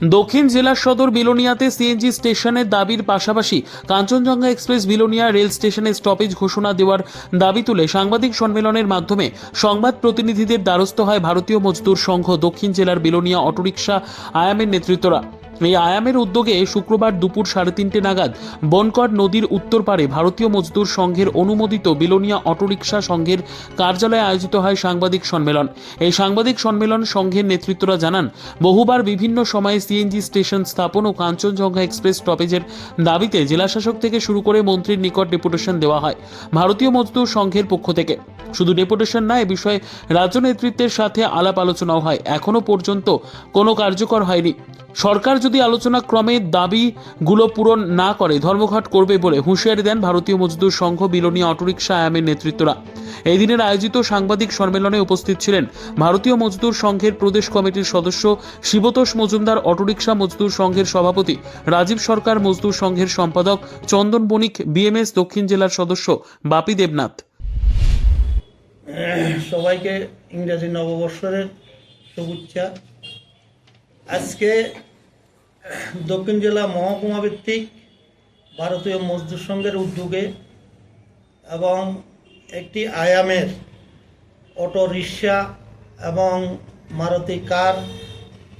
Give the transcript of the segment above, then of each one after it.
দক্ষিণ জেলা সদর বিলোনিয়াতে সিএনজি স্টেশনের দাবির পাশাপাশি কাঞ্চনজঙ্ঘা এক্সপ্রেস বিলোনিয়া রেল স্টেশনে স্টপেজ ঘোষণা দেওয়ার দাবি তুলে সাংবাদিক সম্মেলনের মাধ্যমে সংবাদ প্রতিনিধিদের দ্বারস্থ হয় ভারতীয় মজদুর সংঘ দক্ষিণ জেলার বিলোনিয়া অটোরিকশা আয়ামের নেতৃত্বরা। এই আয়ামের উদ্যোগে শুক্রবার দুপুর সাড়ে তিনটে নাগাদ বনকট নদীর উত্তর পারে ভারতীয় মজদুর সংঘের অনুমোদিত বিলোনিয়া অটোরিকশা সংঘের কার্যালয়ে আয়োজিত হয় সাংবাদিক সম্মেলন। এই সাংবাদিক সম্মেলন সংঘের নেতৃত্বরা জানান, বহুবার বিভিন্ন সময়ে সিএনজি স্টেশন স্থাপন ও কাঞ্চনজঙ্ঘা এক্সপ্রেস স্টপেজের দাবিতে জেলাশাসক থেকে শুরু করে মন্ত্রীর নিকট ডেপুটেশন দেওয়া হয় ভারতীয় মজদুর সংঘের পক্ষ থেকে। শুধু ডেপুটেশন না, এ বিষয়ে রাজ্য নেতৃত্বের সাথে আলাপ আলোচনাও হয়। এখনও পর্যন্ত কোনো কার্যকর হয়নি। সরকার যদি আলোচনা ক্রমে দাবিগুলো পূরণ না করে, ধর্মঘট করবে বলে হুঁশিয়ারি দেন ভারতীয় মজদুর সংঘ বিলোনিয়া অটোরিকশা আয়ামের নেতৃত্বরা। এই দিনের আয়োজিত সাংবাদিক সম্মেলনে উপস্থিত ছিলেন ভারতীয় মজদুর সংঘের প্রদেশ কমিটির সদস্য শিবতোষ মজুমদার, অটোরিকশা মজদুর সংঘের সভাপতি রাজীব সরকার, মজদুর সংঘের সম্পাদক চন্দন বণিক, বিএমএস দক্ষিণ জেলার সদস্য বাপি দেবনাথ। সবাইকে ইংরেজি নববর্ষের শুভেচ্ছা। আজকে দক্ষিণ জেলা মহকুমা ভিত্তিক ভারতীয় মজদুর সংঘের উদ্যোগে এবং একটি আয়ামের অটো রিক্সা এবং মারুতি কার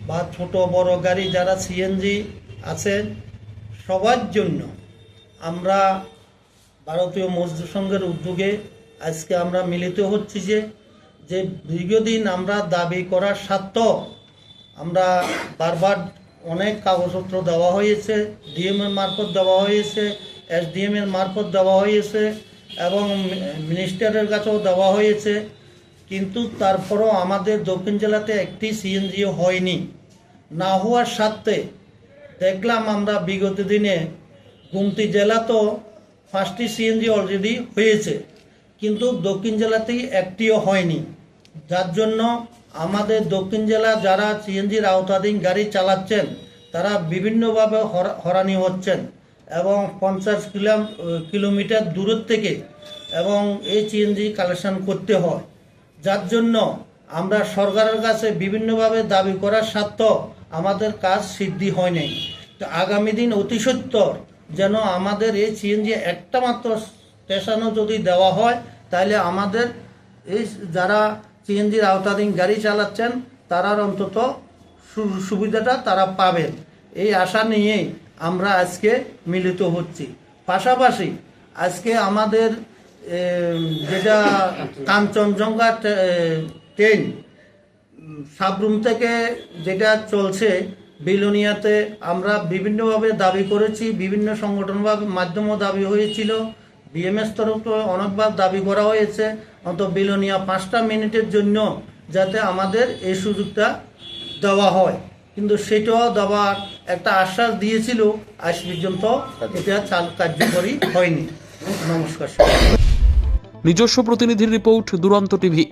বা ছোট বড় গাড়ি যারা সিএনজি আছে, সবার জন্য আমরা ভারতীয় মজদুর সংঘের উদ্যোগে আজকে আমরা মিলিত হচ্ছি যে যে দীর্ঘদিন আমরা দাবি করার সত্ত্বেও আমরা বারবার অনেক কাগজপত্র দেওয়া হয়েছে, ডিএম এর মারফত দেওয়া হয়েছে, এসডিএম এর মারফত দেওয়া হয়েছে এবং মিনিস্টারের কাছেও দেওয়া হয়েছে। কিন্তু তারপরও আমাদের দক্ষিণ জেলাতে একটি সিএনজিও হয়নি। না হওয়ার সাথে দেখলাম আমরা বিগত দিনে গুমতি জেলা তো পাঁচটি সিএনজি অলরেডি হয়েছে। কিন্তু দক্ষিণ জেলাতেই একটিও হয়নি। যার জন্য আমাদের দক্ষিণ জেলা যারা সিএনজির আওতাধীন গাড়ি চালাচ্ছেন, তারা বিভিন্নভাবে হরা- হরানি হচ্ছেন এবং পঞ্চাশ কিলো কিলোমিটার দূরের থেকে এবং এই সিএনজি কালেকশন করতে হয়। যার জন্য আমরা সরকারের কাছে বিভিন্নভাবে দাবি করার সত্ত্বেও আমাদের কাজ সিদ্ধি হয় নাই। তো আগামী দিন অতি সত্তর যেন আমাদের এই সিএনজি একটা মাত্র স্টেশনও যদি দেওয়া হয়, তাহলে আমাদের এই যারা সিএনজির আওতাধীন গাড়ি চালাচ্ছেন, তারার অন্তত সুবিধাটা তারা পাবেন। এই আশা নিয়েই আমরা আজকে মিলিত হচ্ছি। পাশাপাশি আজকে আমাদের যেটা কাঞ্চনজঙ্ঘা ট্রেন, সাবরুম থেকে যেটা চলছে, বিলোনিয়াতে আমরা বিভিন্নভাবে দাবি করেছি, বিভিন্ন সংগঠনভাবে মাধ্যমেও দাবি হয়েছিল। বিএমএস তরফ তো অনেকবার দাবি করা হয়েছে, অন্তত বিলোনিয়া পাঁচটা মিনিটের জন্য যাতে আমাদের এই সুযোগটা দেওয়া হয়। কিন্তু সেটাও দেওয়ার একটা আশ্বাস দিয়েছিল, আজ পর্যন্ত এটা চাল কার্যকরী হয়নি। নমস্কার নিজস্ব প্রতিনিধির রিপোর্ট, দুরন্ত টিভি।